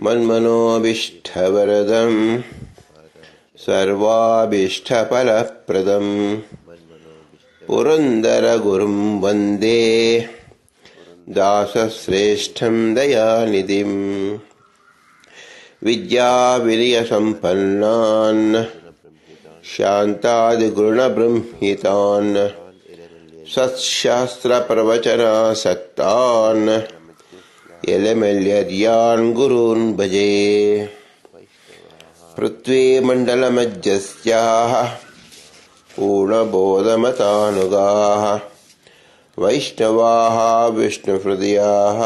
मन्मनोऽभीष्टवरदं सर्वाभीष्टफलप्रदं पुरन्दरगुरुं वंदे। दासश्रेष्ठं दयानिधिं विद्याविलयसम्पन्नान् शान्तादिगुणबृंहितान् सत्शास्त्रप्रवचनासक्तान्। यलमल्यर्यान् गुरून् भजे। पृथ्वीमण्डलमध्यस्याः पूर्णबोधमतानुगाः वैष्णवाः विष्णुहृदयाः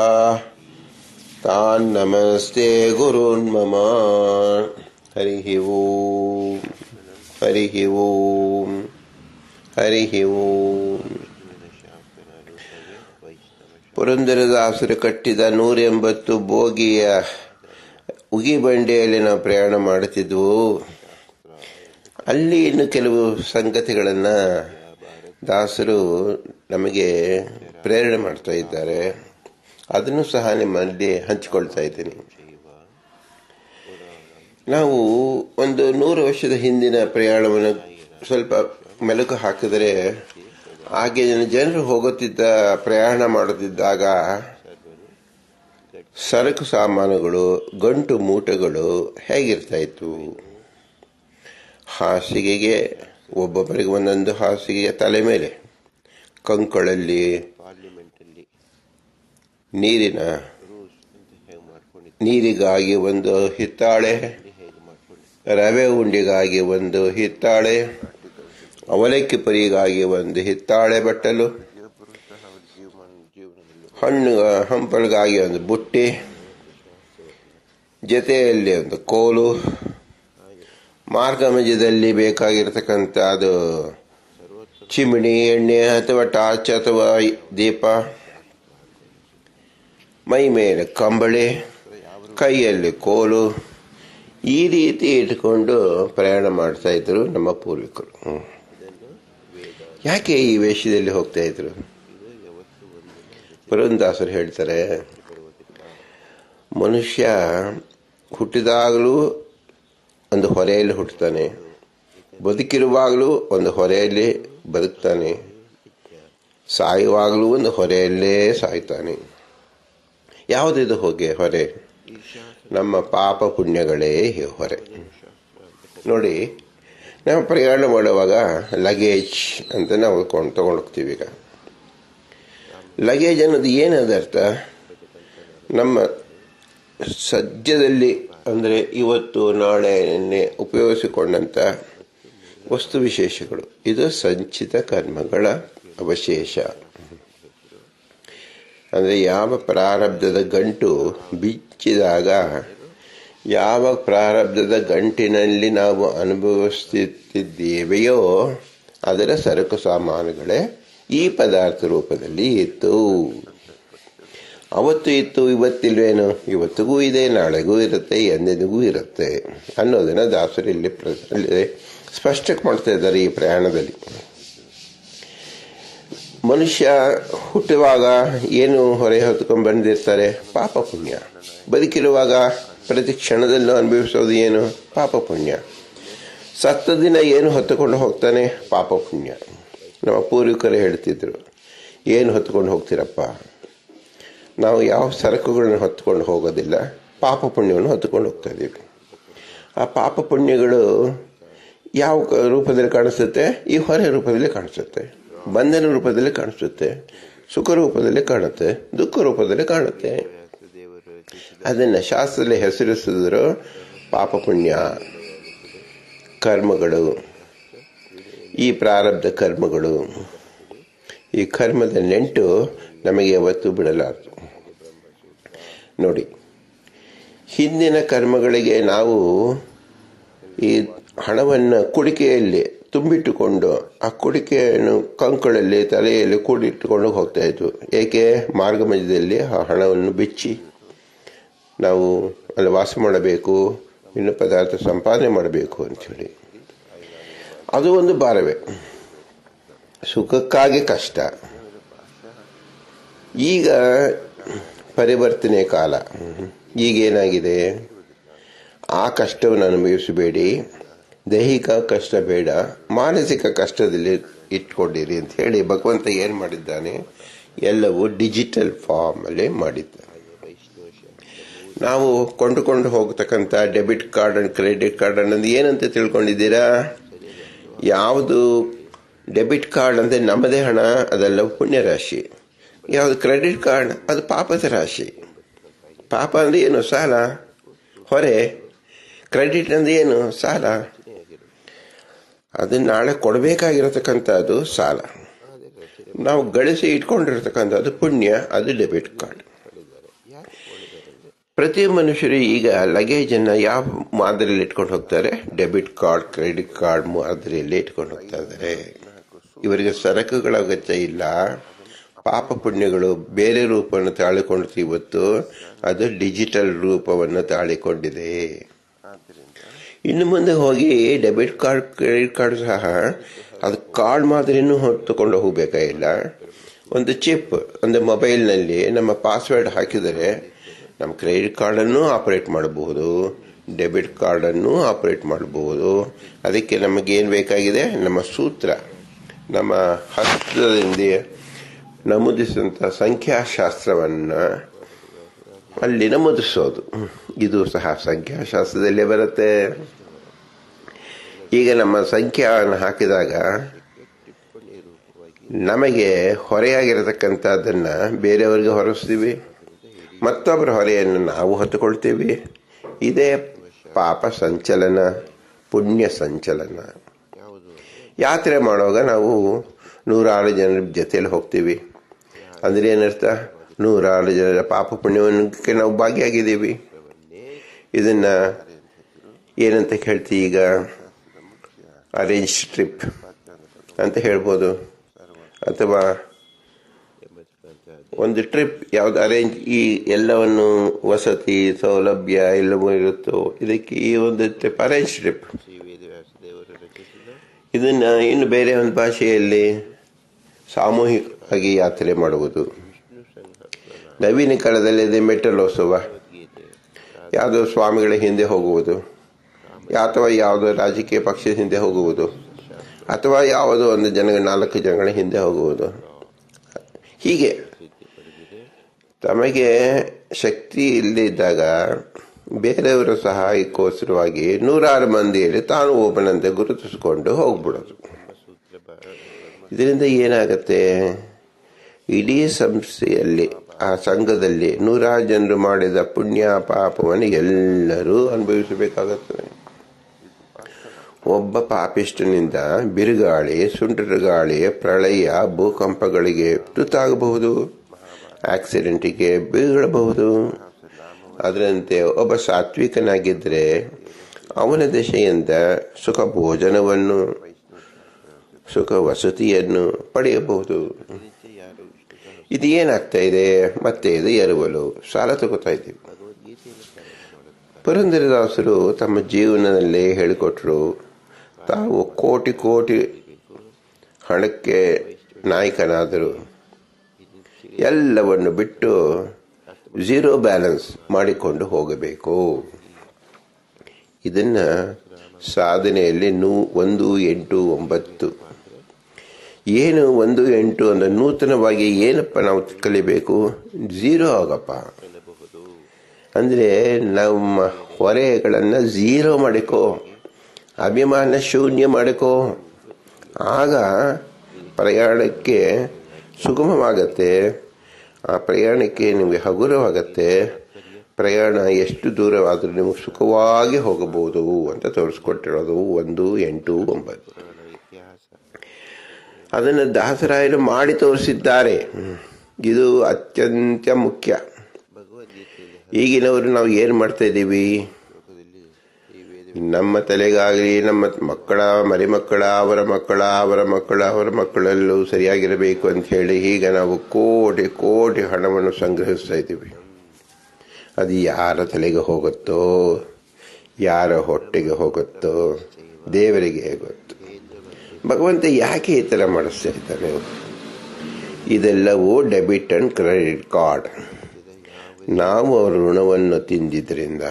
तान् नमस्ते गुरून् मम। हरिः ओम्। हरिः ओम्। हरिः ओम्। ಪುರಂದರದಾಸರು ಕಟ್ಟಿದ ನೂರ ಎಂಬತ್ತು ಬೋಗಿಯ ಉಗಿ ಬಂಡೆಯಲ್ಲಿ ನಾವು ಪ್ರಯಾಣ ಮಾಡುತ್ತಿದ್ವು. ಅಲ್ಲಿ ಇನ್ನು ಕೆಲವು ಸಂಗತಿಗಳನ್ನು ದಾಸರು ನಮಗೆ ಪ್ರೇರಣೆ ಮಾಡ್ತಾ ಇದ್ದಾರೆ. ಅದನ್ನು ಸಹ ನಿಮ್ಮಲ್ಲಿ ಹಂಚಿಕೊಳ್ತಾ ಇದ್ದೀನಿ. ನಾವು ಒಂದು ನೂರು ವರ್ಷದ ಹಿಂದಿನ ಪ್ರಯಾಣವನ್ನು ಸ್ವಲ್ಪ ಮೆಲುಕು ಹಾಕಿದರೆ ಹಾಗೆ ಜನರು ಹೋಗುತ್ತಿದ್ದ ಪ್ರಯಾಣ ಮಾಡುತ್ತಿದ್ದಾಗ ಸರಕು ಸಾಮಾನುಗಳು, ಗಂಟು ಮೂಟೆಗಳು ಹೇಗಿರ್ತಾ ಇತ್ತು? ಹಾಸಿಗೆಗೆ, ಒಬ್ಬೊಬ್ಬರಿಗೆ ಒಂದೊಂದು ಹಾಸಿಗೆಯ ತಲೆ ಮೇಲೆ, ಕಂಕಳಲ್ಲಿ ನೀರಿನ, ನೀರಿಗಾಗಿ ಒಂದು ಹಿತ್ತಾಳೆ, ರವೆ ಉಂಡಿಗಾಗಿ ಒಂದು ಹಿತ್ತಾಳೆ ಅವಲಕ್ಕಿ ಪರಿಗಾಗಿ ಒಂದು ಹಿತ್ತಾಳೆ ಬಟ್ಟಲು, ಹಣ್ಣು, ಹಂಪಲ್ಗಾಗಿ ಒಂದು ಬುಟ್ಟಿ, ಜೊತೆಯಲ್ಲಿ ಒಂದು ಕೋಲು ಮಾರ್ಗ ಮಧ್ಯದಲ್ಲಿ ಬೇಕಾಗಿರ್ತಕ್ಕಂಥ ಅದು ಚಿಮಣಿ, ಎಣ್ಣೆ ಅಥವಾ ಟಾರ್ಚ್ ಅಥವಾ ದೀಪ, ಮೈ ಮೇಲೆ ಕಂಬಳಿ, ಕೈಯಲ್ಲಿ ಕೋಲು, ಈ ರೀತಿ ಇಟ್ಕೊಂಡು ಪ್ರಯಾಣ ಮಾಡ್ತಾ ಇದ್ರು ನಮ್ಮ ಪೂರ್ವಿಕರು. ಯಾಕೆ ಈ ವೇಷದಲ್ಲಿ ಹೋಗ್ತಾ ಇದ್ರು? ಪುರಂದಾಸರು ಹೇಳ್ತಾರೆ, ಮನುಷ್ಯ ಹುಟ್ಟಿದಾಗಲೂ ಒಂದು ಹೊರೆಯಲ್ಲಿ ಹುಟ್ಟುತ್ತಾನೆ, ಬದುಕಿರುವಾಗಲೂ ಒಂದು ಹೊರೆಯಲ್ಲಿ ಬದುಕ್ತಾನೆ, ಸಾಯುವಾಗಲೂ ಒಂದು ಹೊರೆಯಲ್ಲೇ ಸಾಯ್ತಾನೆ. ಯಾವುದಿದು ಹೋಗಿ ಹೊರೆ? ನಮ್ಮ ಪಾಪ ಪುಣ್ಯಗಳೇ ಹೊರೆ. ನೋಡಿ ನಾವು ಪ್ರಯಾಣ ಮಾಡುವಾಗ ಲಗೇಜ್ ಅಂತ ನಾವು ಕೊಂಡು ತಗೊಂಡೋಗ್ತೀವಿ ಈಗ. ಲಗೇಜ್ ಅನ್ನೋದು ಏನದ ಅರ್ಥ? ನಮ್ಮ ಸದ್ಯದಲ್ಲಿ ಅಂದರೆ ಇವತ್ತು, ನಾಳೆ, ನಿನ್ನೆ ಉಪಯೋಗಿಸಿಕೊಂಡಂಥ ವಸ್ತು ವಿಶೇಷಗಳು. ಇದು ಸಂಚಿತ ಕರ್ಮಗಳ ಅವಶೇಷ. ಅಂದರೆ ಯಾವ ಪ್ರಾರಬ್ಧದ ಗಂಟು ಬಿಚ್ಚಿದಾಗ ಯಾವ ಪ್ರಾರಬ್ಧದ ಗಂಟಿನಲ್ಲಿ ನಾವು ಅನುಭವಿಸುತ್ತಿದ್ದೇವೆಯೋ ಅದರ ಸರಕು ಸಾಮಾನುಗಳೇ ಈ ಪದಾರ್ಥ ರೂಪದಲ್ಲಿ ಇತ್ತು. ಅವತ್ತು ಇತ್ತು, ಇವತ್ತಿಲ್ವೇನು? ಇವತ್ತಿಗೂ ಇದೆ, ನಾಳೆಗೂ ಇರುತ್ತೆ ಎಂದೆಂದಿಗೂ ಇರುತ್ತೆ ಅನ್ನೋದನ್ನು ದಾಸರು ಇಲ್ಲಿ ಸ್ಪಷ್ಟಕ್ಕೆ ಮಾಡ್ತಾ ಇದ್ದಾರೆ ಈ ಪ್ರಯಾಣದಲ್ಲಿ. ಮನುಷ್ಯ ಹುಟ್ಟುವಾಗ ಏನು ಹೊರೆ ಹೊತ್ಕೊಂಡು ಬಂದಿರ್ತಾರೆ? ಪಾಪ ಪುಣ್ಯ. ಬದುಕಿರುವಾಗ ಪ್ರತಿ ಕ್ಷಣದಲ್ಲೂ ಅನುಭವಿಸೋದು ಏನು? ಪಾಪ ಪುಣ್ಯ ಸತ್ತ ದಿನ ಏನು ಹೊತ್ತುಕೊಂಡು ಹೋಗ್ತಾನೆ? ಪಾಪ ಪುಣ್ಯ ನಮ್ಮ ಪೂರ್ವಿಕರು ಹೇಳ್ತಿದ್ರು, ಏನು ಹೊತ್ಕೊಂಡು ಹೋಗ್ತೀರಪ್ಪ? ನಾವು ಯಾವ ಸರಕುಗಳನ್ನು ಹೊತ್ಕೊಂಡು ಹೋಗೋದಿಲ್ಲ ಪಾಪ ಪುಣ್ಯವನ್ನು ಹೊತ್ತುಕೊಂಡು ಹೋಗ್ತಾ ಇದ್ದೀವಿ. ಆ ಪಾಪ ಪುಣ್ಯಗಳು ಯಾವ ರೂಪದಲ್ಲಿ ಕಾಣಿಸುತ್ತೆ? ಈ ಹೊರೆ ರೂಪದಲ್ಲಿ ಕಾಣಿಸುತ್ತೆ, ಬಂಧನ ರೂಪದಲ್ಲಿ ಕಾಣಿಸುತ್ತೆ, ಸುಖ ರೂಪದಲ್ಲಿ ಕಾಣುತ್ತೆ, ದುಃಖ ರೂಪದಲ್ಲಿ ಕಾಣುತ್ತೆ. ಅದನ್ನು ಶಾಸ್ತ್ರದಲ್ಲಿ ಹೆಸರಿಸಿದ್ರು ಪಾಪ ಪುಣ್ಯ ಕರ್ಮಗಳು. ಈ ಪ್ರಾರಬ್ಧ ಕರ್ಮಗಳು. ಈ ಕರ್ಮದ ನೆಂಟು ನಮಗೆ ಯಾವತ್ತೂ ಬಿಡಲಾರದು. ನೋಡಿ, ಹಿಂದಿನ ಕರ್ಮಗಳಿಗೆ ನಾವು ಈ ಹಣವನ್ನು ಕುಡಿಕೆಯಲ್ಲಿ ತುಂಬಿಟ್ಟುಕೊಂಡು, ಆ ಕುಡಿಕೆಯನ್ನು ಕಂಕಳಲ್ಲಿ ತಲೆಯಲ್ಲಿ ಕೂಡಿಟ್ಟುಕೊಂಡು ಹೋಗ್ತಾ ಇದ್ವು. ಏಕೆ? ಮಾರ್ಗ ಮಧ್ಯದಲ್ಲಿ ಆ ಹಣವನ್ನು ಬಿಚ್ಚಿ. ನಾವು ಅಲ್ಲಿ ವಾಸ ಮಾಡಬೇಕು, ಇನ್ನು ಪದಾರ್ಥ ಸಂಪಾದನೆ ಮಾಡಬೇಕು ಅಂಥೇಳಿ. ಅದು ಒಂದು ಭಾರವೇ. ಸುಖಕ್ಕಾಗಿ ಕಷ್ಟ. ಈಗ ಪರಿವರ್ತನೆ ಕಾಲ. ಈಗೇನಾಗಿದೆ? ಆ ಕಷ್ಟವನ್ನು ಅನುಭವಿಸಬೇಡಿ. ದೈಹಿಕ ಕಷ್ಟ ಬೇಡ. ಮಾನಸಿಕ ಕಷ್ಟದಲ್ಲಿ ಇಟ್ಕೊಂಡಿರಿ ಅಂತ ಹೇಳಿ ಭಗವಂತ ಏನು ಮಾಡಿದ್ದಾನೆ? ಎಲ್ಲವೂ ಡಿಜಿಟಲ್ ಫಾರ್ಮಲ್ಲೇ ಮಾಡಿದ್ದಾನೆ. ನಾವು ಕೊಂಡುಕೊಂಡು ಹೋಗ್ತಕ್ಕಂಥ debit card and credit card ಅನ್ನೋದು ಏನಂತ ತಿಳ್ಕೊಂಡಿದ್ದೀರಾ? ಯಾವುದು ಡೆಬಿಟ್ ಕಾರ್ಡ್ ಅಂದರೆ ನಮ್ಮದೇ ಹಣ, ಅದೆಲ್ಲ ಪುಣ್ಯ ರಾಶಿ ಯಾವುದು ಕ್ರೆಡಿಟ್ ಕಾರ್ಡ್, ಅದು ಪಾಪದ ರಾಶಿ. ಪಾಪ ಅಂದರೆ ಏನು? ಸಾಲ. ಹೊರೆ. ಕ್ರೆಡಿಟ್ ಅಂದ್ರೆ ಏನು? ಸಾಲ. ಅದು ನಾಳೆ ಕೊಡಬೇಕಾಗಿರತಕ್ಕಂಥದ್ದು ಸಾಲ. ನಾವು ಗಳಿಸಿ ಇಟ್ಕೊಂಡಿರ್ತಕ್ಕಂಥದ್ದು ಪುಣ್ಯ, ಅದು ಡೆಬಿಟ್ ಕಾರ್ಡ್. ಪ್ರತಿ ಮನುಷ್ಯರು ಈಗ ಲಗೇಜನ್ನು ಯಾವ ಮಾದರಿಯಲ್ಲಿ ಇಟ್ಕೊಂಡು ಹೋಗ್ತಾರೆ? ಡೆಬಿಟ್ ಕಾರ್ಡ್ ಕ್ರೆಡಿಟ್ ಕಾರ್ಡ್ ಮಾದರಿಯಲ್ಲಿ ಇಟ್ಕೊಂಡು ಹೋಗ್ತಾ ಇದ್ದಾರೆ. ಇವರಿಗೆ ಸರಕುಗಳ ಅಗತ್ಯ ಇಲ್ಲ. ಪಾಪ ಪುಣ್ಯಗಳು ಬೇರೆ ರೂಪವನ್ನು ತಾಳಿಕೊಂಡಿತು ಇವತ್ತು. ಅದು ಡಿಜಿಟಲ್ ರೂಪವನ್ನು ತಾಳಿಕೊಂಡಿದೆ. ಇನ್ನು ಮುಂದೆ ಹೋಗಿ ಡೆಬಿಟ್ ಕಾರ್ಡ್ ಕ್ರೆಡಿಟ್ ಕಾರ್ಡ್ ಸಹ ಅದು ಕಾರ್ಡ್ ಮಾದರಿನೂ ಹೊತ್ತುಕೊಂಡು ಹೋಗಬೇಕಾಗಿಲ್ಲ ಒಂದು ಚಿಪ್ ಅಂದರೆ ಮೊಬೈಲ್ನಲ್ಲಿ ನಮ್ಮ ಪಾಸ್ವರ್ಡ್ ಹಾಕಿದರೆ ನಮ್ಮ ಕ್ರೆಡಿಟ್ ಕಾರ್ಡನ್ನು ಆಪರೇಟ್ ಮಾಡಬಹುದು, ಡೆಬಿಟ್ ಕಾರ್ಡನ್ನು ಆಪರೇಟ್ ಮಾಡಬಹುದು. ಅದಕ್ಕೆ ನಮಗೇನು ಬೇಕಾಗಿದೆ? ನಮ್ಮ ಸೂತ್ರ. ನಮ್ಮ ಹಸ್ತದಿಂದ ನಮೂದಿಸಿದಂಥ ಸಂಖ್ಯಾಶಾಸ್ತ್ರವನ್ನು ಅಲ್ಲಿ ನಮೂದಿಸೋದು ಇದು ಸಹ ಸಂಖ್ಯಾಶಾಸ್ತ್ರದಲ್ಲೇ ಬರುತ್ತೆ. ಈಗ ನಮ್ಮ ಸಂಖ್ಯಾವನ್ನು ಹಾಕಿದಾಗ ನಮಗೆ ಹೊರೆಯಾಗಿರತಕ್ಕಂಥದ್ದನ್ನು ಬೇರೆಯವರಿಗೆ ಹೊರಿಸ್ತೀವಿ. ಮತ್ತೊಬ್ಬರ ಹೊರೆಯನ್ನು ನಾವು ಹೊತ್ತುಕೊಳ್ತೇವೆ. ಇದೇ ಪಾಪ ಸಂಚಲನ, ಪುಣ್ಯ ಸಂಚಲನ. ಯಾತ್ರೆ ಮಾಡುವಾಗ ನಾವು ನೂರಾರು ಜನರ ಜೊತೆಯಲ್ಲಿ ಹೋಗ್ತೀವಿ. ಅಂದರೆ ಏನರ್ಥ? ನೂರಾರು ಜನರ ಪಾಪ ಪುಣ್ಯಕ್ಕೆ ನಾವು ಭಾಗಿಯಾಗಿದ್ದೀವಿ. ಇದನ್ನು ಏನಂತ ಹೇಳ್ತೀವಿ ಈಗ? ಅರೇಂಜ್ ಟ್ರಿಪ್ ಅಂತ ಹೇಳ್ಬೋದು. ಅಥವಾ ಒಂದು ಟ್ರಿಪ್ ಯಾವ್ದು ಅರೇಂಜ್ ಈ ಎಲ್ಲವನ್ನು ವಸತಿ, ಸೌಲಭ್ಯ ಎಲ್ಲವೂ ಇರುತ್ತೋ, ಇದಕ್ಕೆ ಈ ಒಂದು ಟ್ರಿಪ್ ಅರೇಂಜ್ ಟ್ರಿಪ್ ಇದನ್ನ ಇನ್ನು ಬೇರೆ ಒಂದು ಭಾಷೆಯಲ್ಲಿ ಸಾಮೂಹಿಕವಾಗಿ ಯಾತ್ರೆ ಮಾಡುವುದು. ನವೀನ ಕಾಲದಲ್ಲಿ ಇದೆ ಮೆಟ್ಟಲೋತ್ಸವ. ಯಾವುದೋ ಸ್ವಾಮಿಗಳ ಹಿಂದೆ ಹೋಗುವುದು. ಅಥವಾ ಯಾವುದೋ ರಾಜಕೀಯ ಪಕ್ಷದ ಹಿಂದೆ ಹೋಗುವುದು. ಅಥವಾ ಯಾವುದೋ ಒಂದು ಜನ ನಾಲ್ಕು ಜನಗಳ ಹಿಂದೆ ಹೋಗುವುದು. ಹೀಗೆ ತಮಗೆ ಶಕ್ತಿ ಇಲ್ಲದಿದ್ದಾಗ ಬೇರೆಯವರ ಸಹಾಯಕ್ಕೋಸ್ಕರವಾಗಿ ನೂರಾರು ಮಂದಿಯಲ್ಲಿ ತಾನು ಒಬ್ಬನಂತೆ ಗುರುತಿಸಿಕೊಂಡು ಹೋಗ್ಬಿಡೋದು. ಇದರಿಂದ ಏನಾಗತ್ತೆ? ಇಡೀ ಸಂಸ್ಥೆಯಲ್ಲಿ, ಆ ಸಂಘದಲ್ಲಿ ನೂರಾರು ಜನರು ಮಾಡಿದ ಪುಣ್ಯ ಪಾಪವನ್ನು ಎಲ್ಲರೂ ಅನುಭವಿಸಬೇಕಾಗುತ್ತದೆ. ಒಬ್ಬ ಪಾಪಿಷ್ಟನಿಂದ ಬಿರುಗಾಳಿ, ಸುಂಟರಗಾಳಿ, ಪ್ರಳಯ, ಭೂಕಂಪಗಳಿಗೆ ತುತ್ತಾಗಬಹುದು. ಆಕ್ಸಿಡೆಂಟಿಗೆ ಬೀಳಬಹುದು. ಅದರಂತೆ ಒಬ್ಬ ಸಾತ್ವಿಕನಾಗಿದ್ದರೆ ಅವನ ದಿಶೆಯಿಂದ ಸುಖ ಭೋಜನವನ್ನು ಸುಖ ವಸತಿಯನ್ನು ಪಡೆಯಬಹುದು. ಇದು ಏನಾಗ್ತಾ ಇದೆ? ಮತ್ತೆ ಇದು ಎರವಲು ಸಾಲ ತಗೋತಾ ಇದ್ದೀವಿ. ಪುರಂದರದಾಸರು ತಮ್ಮ ಜೀವನದಲ್ಲಿ ಹೇಳಿಕೊಟ್ರು, ತಾವು ಕೋಟಿ ಕೋಟಿ ಹಣಕ್ಕೆ ನಾಯಕನಾದರು. ಎಲ್ಲವನ್ನು ಬಿಟ್ಟು ಝೀರೋ ಬ್ಯಾಲೆನ್ಸ್ ಮಾಡಿಕೊಂಡು ಹೋಗಬೇಕು. ಇದನ್ನು ಸಾಧನೆಯಲ್ಲಿ ನೂ, ಒಂದು, ಎಂಟು, ಒಂಬತ್ತು. ಏನು ಒಂದು, ಎಂಟು ಅಂದರೆ ನೂತನವಾಗಿ ಏನಪ್ಪ ನಾವು ಕಲಿಬೇಕು? ಝೀರೋ ಆಗಪ್ಪ. ಅಂದರೆ ನಮ್ಮ ಹೊರೆಗಳನ್ನು ಝೀರೋ ಮಾಡಿಕೋ, ಅಭಿಮಾನ ಶೂನ್ಯ ಮಾಡಿಕೋ. ಆಗ ಪ್ರಯಾಣಕ್ಕೆ ಸುಗಮವಾಗತ್ತೆ. ಆ ಪ್ರಯಾಣಕ್ಕೆ ನಿಮಗೆ ಹಗುರವಾಗತ್ತೆ. ಪ್ರಯಾಣ ಎಷ್ಟು ದೂರವಾದರೂ ನಿಮಗೆ ಸುಖವಾಗಿ ಹೋಗಬಹುದು ಅಂತ ತೋರಿಸ್ಕೊಟ್ಟಿರೋದು ಒಂದು ಎಂಟು ಒಂಬತ್ತು. ಅದನ್ನು ದಾಸರಾಯರು ಮಾಡಿ ತೋರಿಸಿದ್ದಾರೆ. ಇದು ಅತ್ಯಂತ ಮುಖ್ಯ. ಈಗಿನವರು ನಾವು ಏನು ಮಾಡ್ತಾ ಇದ್ದೀವಿ? ನಮ್ಮ ತಲೆಗಾಗಲಿ ನಮ್ಮ ಮಕ್ಕಳ, ಮರಿಮಕ್ಕಳ, ಅವರ ಮಕ್ಕಳ ಅವರ ಮಕ್ಕಳ, ಅವರ ಮಕ್ಕಳಲ್ಲೂ ಸರಿಯಾಗಿರಬೇಕು ಅಂತ ಹೇಳಿ ಈಗ ನಾವು ಕೋಟಿ ಕೋಟಿ ಹಣವನ್ನು ಸಂಗ್ರಹಿಸ್ತಾ ಇದ್ದೀವಿ. ಅದು ಯಾರ ತಲೆಗೆ ಹೋಗುತ್ತೋ, ಯಾರ ಹೊಟ್ಟೆಗೆ ಹೋಗುತ್ತೋ, ದೇವರಿಗೆ ಹೋಗುತ್ತೋ ಭಗವಂತ ಯಾಕೆ ಈ ಥರ ಮಾಡಿಸ್ತಾ ಇದ್ದಾನೆ? ಇದೆಲ್ಲವೂ ಡೆಬಿಟ್ ಆ್ಯಂಡ್ ಕ್ರೆಡಿಟ್ ಕಾರ್ಡ್. ನಾವು ಅವರ ಋಣವನ್ನು ತಿಂದಿದ್ದರಿಂದ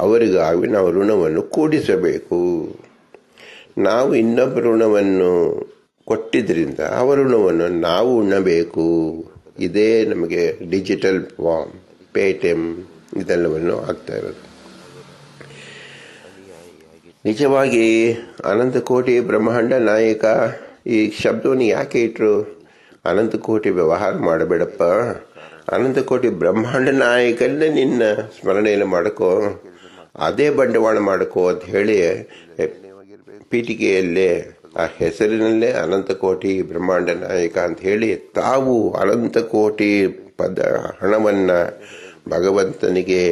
ಅವರಿಗಾಗಿ ನಾವು ಋಣವನ್ನು ಕೂಡಿಸಬೇಕು. ನಾವು ಇನ್ನೊಬ್ಬ ಋಣವನ್ನು ಕೊಟ್ಟಿದ್ದರಿಂದ ಅವರ ಋಣವನ್ನು ನಾವು ಉಣ್ಣಬೇಕು. ಇದೇ ನಮಗೆ ಡಿಜಿಟಲ್ ಫಾರ್ಮ್ ಪೇಟಿಎಮ್ ಇದೆಲ್ಲವನ್ನು ಆಗ್ತಾ ಇರೋದು ನಿಜವಾಗಿ ಅನಂತಕೋಟಿ ಬ್ರಹ್ಮಾಂಡ ನಾಯಕ, ಈ ಶಬ್ದವನ್ನು ಯಾಕೆ ಇಟ್ಟರು ಅನಂತಕೋಟಿ ವ್ಯವಹಾರ ಮಾಡಬೇಡಪ್ಪ. ಅನಂತಕೋಟಿ ಬ್ರಹ್ಮಾಂಡ ನಾಯಕನ್ನೇ ನಿನ್ನ ಸ್ಮರಣೆಯನ್ನು ಮಾಡ್ಕೋ. ಅದೇ ಬಂಡವಾಳ ಮಾಡ್ಕೋ ಅಂತ ಹೇಳಿ ಪೀಠಿಕೆಯಲ್ಲೇ ಆ ಹೆಸರಿನಲ್ಲೇ ಅನಂತಕೋಟಿ ಬ್ರಹ್ಮಾಂಡ ನಾಯಕ ಅಂತ ಹೇಳಿ ತಾವು ಅನಂತಕೋಟಿ ಪದ ಹಣವನ್ನ ಭಗವಂತನಿಗೆ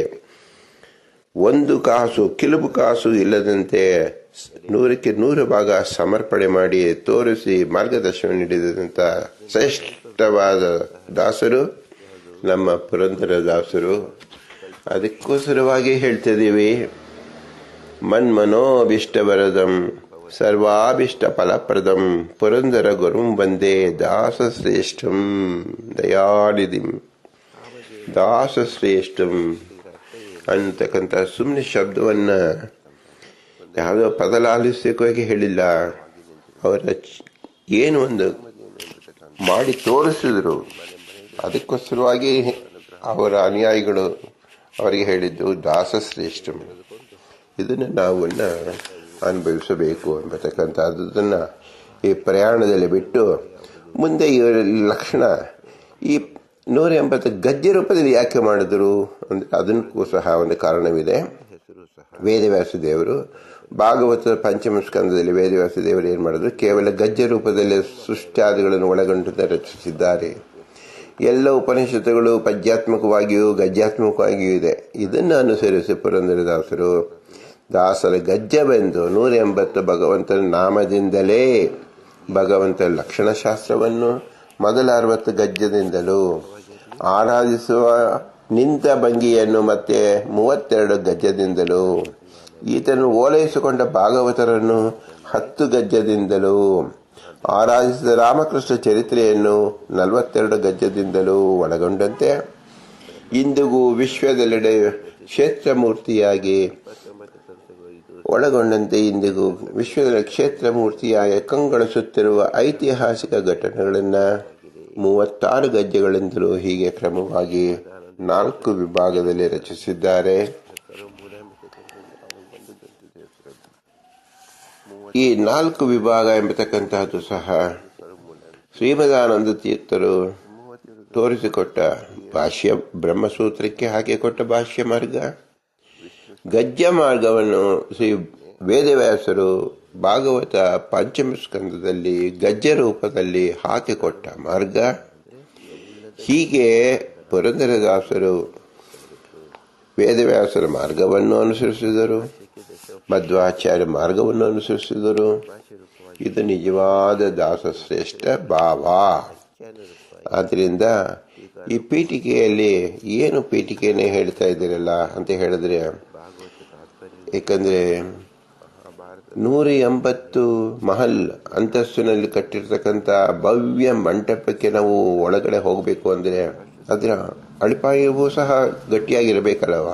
ಒಂದು ಕಾಸು, ಕಿಲುಬು ಕಾಸು ಇಲ್ಲದಂತೆ ನೂರಕ್ಕೆ ನೂರು ಭಾಗ ಸಮರ್ಪಣೆ ಮಾಡಿ ತೋರಿಸಿ ಮಾರ್ಗದರ್ಶನ ನೀಡಿದಂಥ ಶ್ರೇಷ್ಠವಾದ ದಾಸರು, ನಮ್ಮ ಪುರಂದರ ದಾಸರು. ಅದಕ್ಕೋಸ್ಕರವಾಗಿ ಹೇಳ್ತಿದ್ದೀವಿ. ಮನ್ಮನೋಭಿಷ್ಟವರದಂ ಸರ್ವಾಭಿಷ್ಟ ಫಲಪ್ರದಂ ಪುರಂದರ ಗುರುಂ ಬಂದೇ ದಾಸಶ್ರೇಷ್ಠಂ ದಯಾನಿಧಿಂ. ದಾಸಶ್ರೇಷ್ಠಂ ಅನ್ನತಕ್ಕಂಥ ಸುಮ್ಮನೆ ಶಬ್ದವನ್ನ ಯಾವುದೋ ಪದಲಾಲಿಸೋಕೆ ಹೇಳಿಲ್ಲ. ಅವರ ಏನು ಒಂದು ಮಾಡಿ ತೋರಿಸಿದ್ರು. ಅದಕ್ಕೋಸ್ಕರವಾಗಿ ಅವರ ಅನುಯಾಯಿಗಳು ಅವರಿಗೆ ಹೇಳಿದ್ದು ದಾಸಶ್ರೇಷ್ಠಂ. ಇದನ್ನು ನಾವು ಅನುಭವಿಸಬೇಕು ಎಂಬತಕ್ಕಂಥದ್ದನ್ನು ಈ ಪ್ರಯಾಣದಲ್ಲಿ ಬಿಟ್ಟು ಮುಂದೆ ಇವರ ಲಕ್ಷಣ ಈ ನೂರ ಎಂಬತ್ತು ಗದ್ಯ ರೂಪದಲ್ಲಿ ಯಾಕೆ ಮಾಡಿದ್ರು ಅಂದರೆ ಅದಕ್ಕೂ ಸಹ ಒಂದು ಕಾರಣವಿದೆ. ವೇದವ್ಯಾಸ ದೇವರು ಭಾಗವತ ಪಂಚಮ ಸ್ಕಂದದಲ್ಲಿ ವೇದವ್ಯಾಸ ದೇವರು ಏನು ಮಾಡಿದ್ರು? ಕೇವಲ ಗದ್ಯ ರೂಪದಲ್ಲಿ ಸೃಷ್ಟ್ಯಾದಿಗಳನ್ನು ಒಳಗೊಂಡು ರಚಿಸಿದ್ದಾರೆ. ಎಲ್ಲ ಉಪನಿಷತ್ತುಗಳು ಪದ್ಯಾತ್ಮಕವಾಗಿಯೂ ಗದ್ಯಾತ್ಮಕವಾಗಿಯೂ ಇದೆ. ಇದನ್ನು ಅನುಸರಿಸಿ ಪುರಂದರದಾಸರು, ದಾಸರ ಗದ್ಯವೆಂದು ನೂರ ಎಂಬತ್ತು ಭಗವಂತನ ನಾಮದಿಂದಲೇ ಭಗವಂತ ಲಕ್ಷಣಶಾಸ್ತ್ರವನ್ನು ಮೊದಲ ಅರವತ್ತು ಗದ್ಯದಿಂದಲೂ ಆರಾಧಿಸುವ ನಿಂತ ಭಂಗಿಯನ್ನು ಮತ್ತೆ ಮೂವತ್ತೆರಡು ಗದ್ಯದಿಂದಲೂ, ಈತನು ಓಲೈಸಿಕೊಂಡ ಭಾಗವತರನ್ನು ಹತ್ತು ಗದ್ಯದಿಂದಲೂ ಆರಾಧಿಸಿದ ರಾಮಕೃಷ್ಣ ಚರಿತ್ರೆಯನ್ನು ನಲವತ್ತೆರಡು ಗದ್ಯದಿಂದಲೂ ಒಳಗೊಂಡಂತೆ. ಇಂದಿಗೂ ವಿಶ್ವದೆಲ್ಲೆಡೆ ಕ್ಷೇತ್ರಮೂರ್ತಿಯಾಗಿ ಒಳಗೊಂಡಂತೆ ಇಂದಿಗೂ ವಿಶ್ವದ ಕ್ಷೇತ್ರ ಮೂರ್ತಿಯಾಗಿ ಕಂಗೊಳಿಸುತ್ತಿರುವ ಐತಿಹಾಸಿಕ ಘಟನೆಗಳನ್ನು ಮೂವತ್ತಾರು ಗಜ್ಜೆಗಳಿಂದಲೂ ಹೀಗೆ ಕ್ರಮವಾಗಿ ನಾಲ್ಕು ವಿಭಾಗದಲ್ಲಿ ರಚಿಸಿದ್ದಾರೆ. ಈ ನಾಲ್ಕು ವಿಭಾಗ ಎಂಬತಕ್ಕಂತಹದ್ದು ಸಹ ಶ್ರೀಮದಾನಂದ ತೀರ್ಥರು ತೋರಿಸಿಕೊಟ್ಟ ಭಾಷ್ಯ ಬ್ರಹ್ಮಸೂತ್ರಕ್ಕೆ ಹಾಕಿಕೊಟ್ಟ ಭಾಷ್ಯ ಮಾರ್ಗ. ಗಜ್ಜ ಮಾರ್ಗವನ್ನು ಶ್ರೀ ವೇದವ್ಯಾಸರು ಭಾಗವತ ಪಂಚಮ ಸ್ಕಂದದಲ್ಲಿ ಗಜ್ಜ ರೂಪದಲ್ಲಿ ಹಾಕಿಕೊಟ್ಟ ಮಾರ್ಗ. ಹೀಗೆ ಪುರಂದರದಾಸರು ವೇದವ್ಯಾಸರ ಮಾರ್ಗವನ್ನು ಅನುಸರಿಸಿದರು. ಮಧ್ವಾಚಾರ್ಯ ಮಾರ್ಗವನ್ನು ಅನುಸರಿಸಿದರು. ಇದು ನಿಜವಾದ ದಾಸಶ್ರೇಷ್ಠ ಭಾವ. ಆದ್ದರಿಂದ ಈ ಪೀಠಿಕೆಯಲ್ಲಿ ಏನು ಪೀಠಿಕೆಯನ್ನೇ ಹೇಳ್ತಾ ಇದ್ದೀರಲ್ಲ ಅಂತ ಹೇಳಿದ್ರೆ, ಏಕೆಂದರೆ ನೂರ ಎಂಬತ್ತು ಮಹಲ್ ಅಂತಸ್ತಿನಲ್ಲಿ ಕಟ್ಟಿರ್ತಕ್ಕಂಥ ಭವ್ಯ ಮಂಟಪಕ್ಕೆ ನಾವು ಒಳಗಡೆ ಹೋಗಬೇಕು ಅಂದರೆ ಅದರ ಅಡಿಪಾಯವೂ ಸಹ ಗಟ್ಟಿಯಾಗಿರಬೇಕಲ್ಲವ?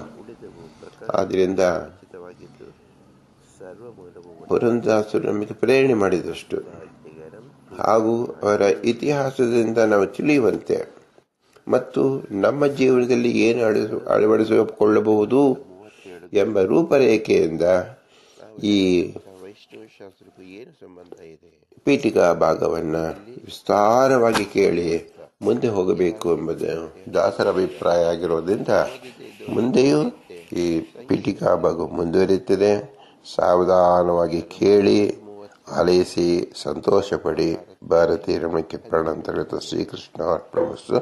ಆದ್ದರಿಂದ ಪುರಂದಾಸರು ನಮಗೆ ಪ್ರೇರಣೆ ಮಾಡಿದಷ್ಟು. ಹಾಗೂ ಅವರ ಇತಿಹಾಸದಿಂದ ನಾವು ತಿಳಿಯುವಂತೆ ಮತ್ತು ನಮ್ಮ ಜೀವನದಲ್ಲಿ ಏನು ಅಳಿಸ ಅಳವಡಿಸಿಕೊಳ್ಳಬಹುದು ಎಂಬ ರೂಪರೇಖೆಯಿಂದ ಈ ಏನು ಸಂಬಂಧ ಇದೆ ಪೀಠಿಕಾ ಭಾಗವನ್ನು ವಿಸ್ತಾರವಾಗಿ ಕೇಳಿ ಮುಂದೆ ಹೋಗಬೇಕು ಎಂಬುದು ದಾಸರ ಅಭಿಪ್ರಾಯ ಆಗಿರೋದ್ರಿಂದ ಮುಂದೆಯೂ ಈ ಪೀಠಿಕಾ ಭಾಗ ಮುಂದುವರಿಯುತ್ತದೆ. ಸಾವಧಾನವಾಗಿ ಕೇಳಿ ಆಲಿಸಿ ಸಂತೋಷಪಡಿ ಭಾರತೀಯ ರಮಕ್ಕೆ ಪ್ರಾಣಾಂತರ್ಗತ ಶ್ರೀಕೃಷ್ಣ ಅರ್ಪಣವಸ್ತು